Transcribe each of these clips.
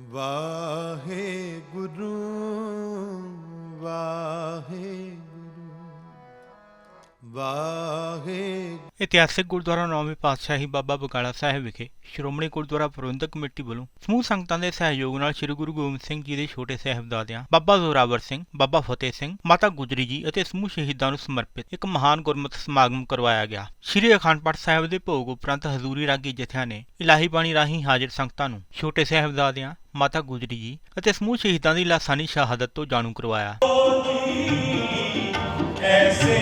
ਵਾਹਿਗੁਰੂ ਵਾਹਿਗੁਰੂ ਵਾਹਿਗੁਰੂ। ਇਤਿਹਾਸਿਕ ਗੁਰਦੁਆਰਾ ਨੌਵੇਂ ਪਾਤਸ਼ਾਹੀ ਬਾਬਾ ਬਕਾਲਾ ਸਾਹਿਬ ਵਿਖੇ ਸ਼੍ਰੋਮਣੀ ਗੁਰਦੁਆਰਾ ਪ੍ਰਬੰਧਕ ਕਮੇਟੀ ਵੱਲੋਂ ਸਮੂਹ ਸੰਗਤਾਂ ਦੇ ਸਹਿਯੋਗ ਨਾਲ ਸ੍ਰੀ ਗੁਰੂ ਗੋਬਿੰਦ ਸਿੰਘ ਜੀ ਦੇ ਛੋਟੇ ਸਾਹਿਬਜ਼ਾਦਿਆਂ, ਬਾਬਾ ਜ਼ੋਰਾਵਰ ਸਿੰਘ, ਬਾਬਾ ਫਤਿਹ ਸਿੰਘ, ਮਾਤਾ ਗੁਜਰੀ ਜੀ ਅਤੇ ਸਮੂਹ ਸ਼ਹੀਦਾਂ ਨੂੰ ਸਮਰਪਿਤ ਇੱਕ ਮਹਾਨ ਗੁਰਮਤਿ ਸਮਾਗਮ ਕਰਵਾਇਆ ਗਿਆ। ਸ੍ਰੀ ਅਖੰਡ ਪਾਠ ਸਾਹਿਬ ਦੇ ਭੋਗ ਉਪਰੰਤ ਹਜ਼ੂਰੀ ਰਾਗੀ ਜਥਿਆਂ ਨੇ ਇਲਾਹੀ ਬਾਣੀ ਰਾਹੀਂ ਹਾਜ਼ਰ ਸੰਗਤਾਂ ਨੂੰ ਛੋਟੇ ਸਾਹਿਬਜ਼ਾਦਿਆਂ ਮਾਤਾ ਗੁਜਰੀ ਜੀ ਅਤੇ ਸਮੂਹ ਸ਼ਹੀਦਾਂ ਦੀ ਲਾਸਾਨੀ ਸ਼ਹਾਦਤ ਤੋਂ ਜਾਣੂ ਕਰਵਾਇਆ। ਐਸੇ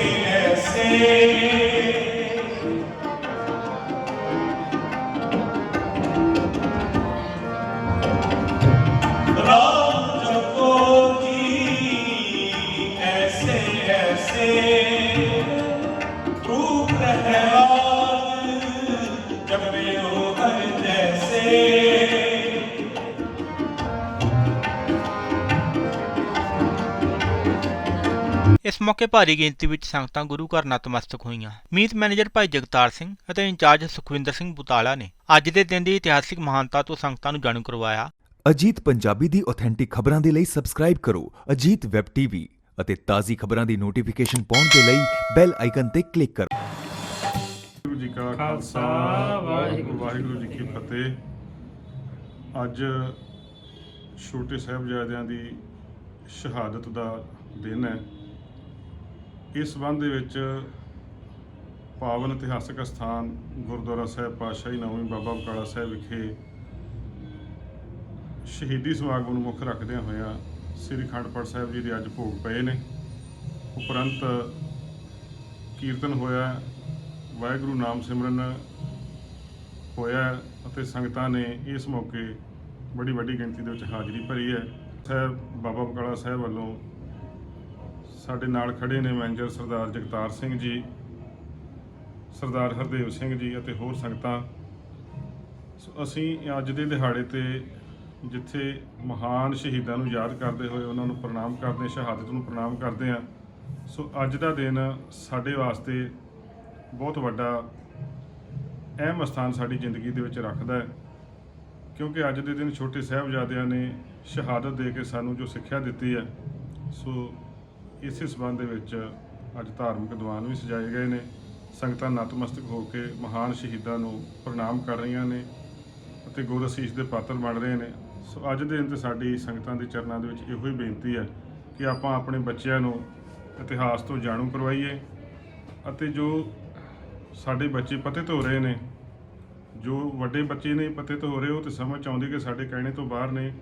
ਐਸੇ। ਇਸ ਮੌਕੇ ਭਾਰੀ ਗਿਣਤੀ ਵਿੱਚ ਸੰਗਤਾਂ ਗੁਰੂ ਘਰ ਨਤਮਸਤਕ ਹੋਈਆਂ। ਮੀਤ ਮੈਨੇਜਰ ਭਾਈ ਜਗਤਾਰ ਸਿੰਘ ਅਤੇ ਇੰਚਾਰਜ ਸੁਖਵਿੰਦਰ ਸਿੰਘ ਬੁਤਾਲਾ ਨੇ ਅੱਜ ਦੇ ਦਿਨ ਦੀ ਇਤਿਹਾਸਿਕ ਮਹਾਨਤਾ ਤੋਂ ਸੰਗਤਾਂ ਨੂੰ ਜਾਣੂ ਕਰਵਾਇਆ। ਅਜੀਤ ਪੰਜਾਬੀ ਦੀ ਆਥੈਂਟਿਕ ਖਬਰਾਂ ਦੇ ਲਈ ਸਬਸਕ੍ਰਾਈਬ ਕਰੋ ਅਜੀਤ ਵੈਬ ਟੀਵੀ ਅਤੇ ਤਾਜ਼ੀ ਖਬਰਾਂ ਦੀ ਨੋਟੀਫਿਕੇਸ਼ਨ ਪਾਉਣ ਦੇ ਲਈ ਬੈਲ ਆਈਕਨ ਤੇ ਕਲਿੱਕ ਕਰੋ। ਵਾਹਿਗੁਰੂ ਜੀ ਕਾ ਖਾਲਸਾ ਵਾਹਿਗੁਰੂ ਵਾਹਿਗੁਰੂ ਜੀ ਕੀ ਫਤਿਹ। ਅੱਜ ਛੋਟੇ ਸਾਹਿਬਜ਼ਾਦਿਆਂ ਦੀ ਸ਼ਹਾਦਤ ਦਾ ਦਿਨ ਹੈ। ਇਸ ਸੰਬੰਧ ਦੇ ਵਿੱਚ ਪਾਵਨ ਇਤਿਹਾਸਕ ਸਥਾਨ ਗੁਰਦੁਆਰਾ ਸਾਹਿਬ ਪਾਤਸ਼ਾਹੀ ਨੌਵੀਂ ਬਾਬਾ ਬਕਾਲਾ ਸਾਹਿਬ ਵਿਖੇ ਸ਼ਹੀਦੀ ਸਮਾਗਮ ਨੂੰ ਮੁੱਖ ਰੱਖਦਿਆਂ ਹੋਇਆਂ ਸ੍ਰੀ ਅਖੰਡ ਪਾਠ ਸਾਹਿਬ ਜੀ ਦੇ ਅੱਜ ਭੋਗ ਪਏ ਨੇ। ਉਪਰੰਤ ਕੀਰਤਨ ਹੋਇਆ, ਵਾਹਿਗੁਰੂ ਨਾਮ ਸਿਮਰਨ ਹੋਇਆ ਅਤੇ ਸੰਗਤਾਂ ਨੇ ਇਸ ਮੌਕੇ ਬੜੀ ਵੱਡੀ ਗਿਣਤੀ ਦੇ ਵਿੱਚ ਹਾਜ਼ਰੀ ਭਰੀ ਹੈ। ਸਾਹਿਬ ਬਾਬਾ ਬਕਾਲਾ ਸਾਹਿਬ ਵੱਲੋਂ ਸਾਡੇ ਨਾਲ ਖੜੇ ਨੇ ਮੈਨੇਜਰ ਸਰਦਾਰ ਜਗਤਾਰ ਸਿੰਘ ਜੀ, ਸਰਦਾਰ ਹਰਦੇਵ ਸਿੰਘ ਜੀ ਅਤੇ ਹੋਰ ਸੰਗਤਾਂ। ਸੋ ਅਸੀਂ ਅੱਜ ਦੇ ਦਿਹਾੜੇ ਤੇ ਜਿੱਥੇ ਮਹਾਨ ਸ਼ਹੀਦਾਂ ਨੂੰ ਯਾਦ ਕਰਦੇ ਹੋਏ ਉਹਨਾਂ ਨੂੰ ਪ੍ਰਣਾਮ ਕਰਦੇ, ਸ਼ਹਾਦਤ ਨੂੰ ਪ੍ਰਣਾਮ ਕਰਦੇ ਹਾਂ, ਸੋ ਅੱਜ ਦਾ ਦਿਨ ਸਾਡੇ ਵਾਸਤੇ ਬਹੁਤ ਵੱਡਾ ਅਹਿਮ ਸਥਾਨ ਸਾਡੀ ਜ਼ਿੰਦਗੀ ਦੇ ਵਿੱਚ ਰੱਖਦਾ ਹੈ। ਕਿਉਂਕਿ ਅੱਜ ਦੇ ਦਿਨ ਛੋਟੇ ਸਾਹਿਬਜ਼ਾਦਿਆਂ ਨੇ ਸ਼ਹਾਦਤ ਦੇ ਕੇ ਸਾਨੂੰ ਜੋ ਸਿੱਖਿਆ ਦਿੱਤੀ ਹੈ, ਸੋ ਇਸੇ ਸਬੰਧ ਦੇ ਵਿੱਚ ਅੱਜ ਧਾਰਮਿਕ ਦੀਵਾਨ ਵੀ ਸਜਾਏ ਗਏ ਨੇ। ਸੰਗਤਾਂ ਨਤਮਸਤਕ ਹੋ ਕੇ ਮਹਾਨ ਸ਼ਹੀਦਾਂ ਨੂੰ ਪ੍ਰਣਾਮ ਕਰ ਰਹੀਆਂ ਨੇ ਅਤੇ ਗੁਰ ਅਸੀਸ ਦੇ ਪਾਤਰ ਬਣ ਰਹੇ ਨੇ। ਸੋ ਅੱਜ ਦੇ ਦਿਨ ਤੇ ਸਾਡੀ ਸੰਗਤਾਂ ਦੇ ਚਰਨਾਂ ਦੇ ਵਿੱਚ ਇਹੋ ਹੀ ਬੇਨਤੀ ਹੈ ਕਿ ਆਪਾਂ ਆਪਣੇ ਬੱਚਿਆਂ ਨੂੰ ਇਤਿਹਾਸ ਤੋਂ ਜਾਣੂ ਕਰਵਾਈਏ ਅਤੇ ਜੋ ਸਾਡੇ ਬੱਚੇ ਪਤਿਤ ਹੋ ਰਹੇ ਨੇ, ਜੋ ਵੱਡੇ ਬੱਚੇ ਨੇ ਪਤਿਤ ਹੋ ਰਹੇ, ਉਹ ਤੇ ਸਮਝ 'ਚ ਆਉਂਦੀ ਕਿ ਸਾਡੇ ਕਹਿਣੇ ਤੋਂ ਬਾਹਰ ਨੇ।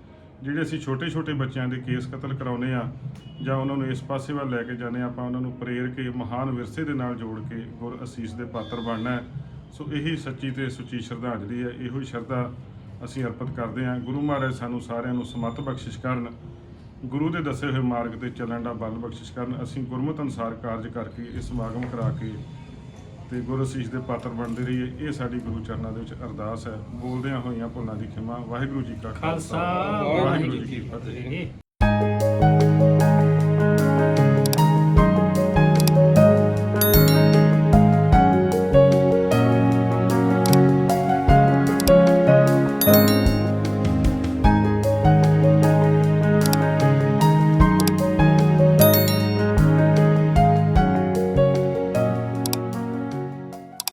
ਜਿਹੜੇ ਅਸੀਂ ਛੋਟੇ-ਛੋਟੇ ਬੱਚਿਆਂ ਦੇ ਕੇਸ ਕਤਲ ਕਰਾਉਨੇ ਆ ਜਾਂ ਉਹਨਾਂ ਨੂੰ ਇਸ ਪਾਸੇ ਵੱਲ ਲੈ ਕੇ ਜਾਂਦੇ ਹਾਂ, ਆਪਾਂ ਉਹਨਾਂ ਨੂੰ ਪ੍ਰੇਰ ਕੇ ਮਹਾਨ ਵਿਰਸੇ ਦੇ ਨਾਲ ਜੋੜ ਕੇ ਗੁਰ ਅਸੀਸ ਦੇ ਪਾਤਰ ਬਣਨਾ ਹੈ। ਸੋ ਇਹੀ ਸੱਚੀ ਤੇ ਸੁੱਚੀ ਸ਼ਰਧਾਂਜਲੀ ਹੈ ਇਹੋ ਹੀ ਸ਼ਰਧਾ ਅਸੀਂ ਅਰਪਿਤ ਕਰਦੇ ਹਾਂ। ਗੁਰੂ ਮਹਾਰਾਜ ਸਾਨੂੰ ਸਾਰਿਆਂ ਨੂੰ ਸਮਤ ਬਖਸ਼ਿਸ਼ ਕਰਨ ਗੁਰੂ ਦੇ ਦੱਸੇ ਹੋਏ ਮਾਰਗ ਤੇ ਚੱਲਣ ਦਾ ਬਲ ਬਖਸ਼ਿਸ਼ ਕਰਨ। ਅਸੀਂ ਗੁਰਮਤਿ ਅਨੁਸਾਰ ਕਾਰਜ ਕਰਕੇ ਇਹ ਸਮਾਗਮ ਕਰਾ ਕੇ ਤੇ ਗੁਰੂ ਅਸੀਸ ਦੇ ਪਾਤਰ ਬਣਦੇ ਰਹੀਏ ਇਹ ਸਾਡੀ ਗੁਰੂ ਚਰਨਾਂ ਦੇ ਵਿੱਚ ਅਰਦਾਸ ਹੈ। ਬੋਲਦਿਆਂ ਹੋਈਆਂ ਭੁੱਲਾਂ ਦੀ ਖਿਮਾ। ਵਾਹਿਗੁਰੂ ਜੀ ਕਾ ਖਾਲਸਾ। ਵਾਹਿਗੁਰੂ ਜੀ ਕੀ ਫਤਿਹ।